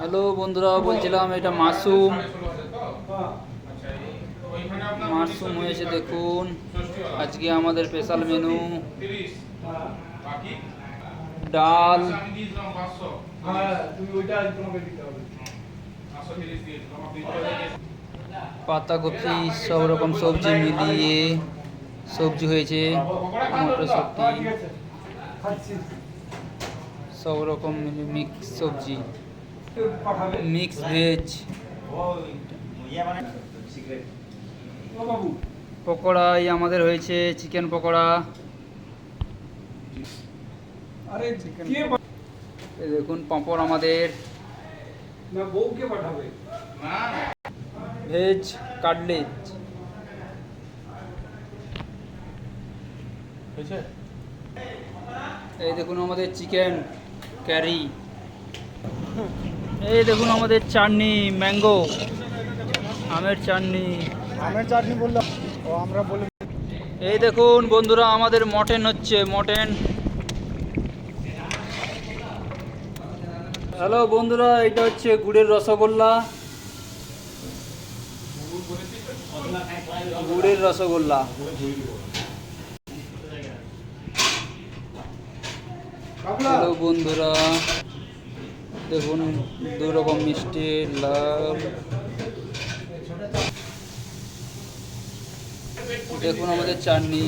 Hello বন্ধুরা, বলছিলাম এটা মাশরুম মাশরুম হয়েছে, দেখুন। আজকে আমাদের স্পেশাল মেনু ডাল। পাতাকপি সব রকম সবজি মিলিয়ে সবজি হয়েছে মটরশুঁটি সব রকম মিক্স সবজি। মিক্স ভেজ ও বাবু পকোড়াই আমাদের হয়েছে চিকেন পকোড়া। দেখুন পাঁপড় আমাদের। বউকে পাঠাবে। ভেজ কাটলেট এই দেখুন আমাদের চিকেন ক্যারি এই দেখুন আমাদের চাটনি ম্যাঙ্গো আমের চাটনি। আমের চাটনি বললাম ও আমরা বলি এই দেখুন বন্ধুরা আমাদের মটন হচ্ছে মটন। হ্যালো বন্ধুরা এটা হচ্ছে গুড়ের রসগোল্লা। গুড়ের রসগোল্লা। হ্যালো বন্ধুরা। দেখুন দু রকম মিষ্টি, লাল। দেখুন আমাদের চাটনি।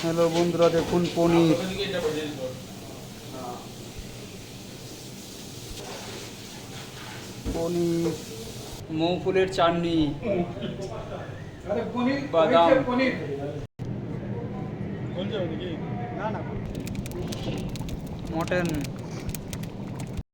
হ্যালো বন্ধুরা, দেখুন পনির। পনির। মৌ ফুলের চাটনি। বাদাম। মটন।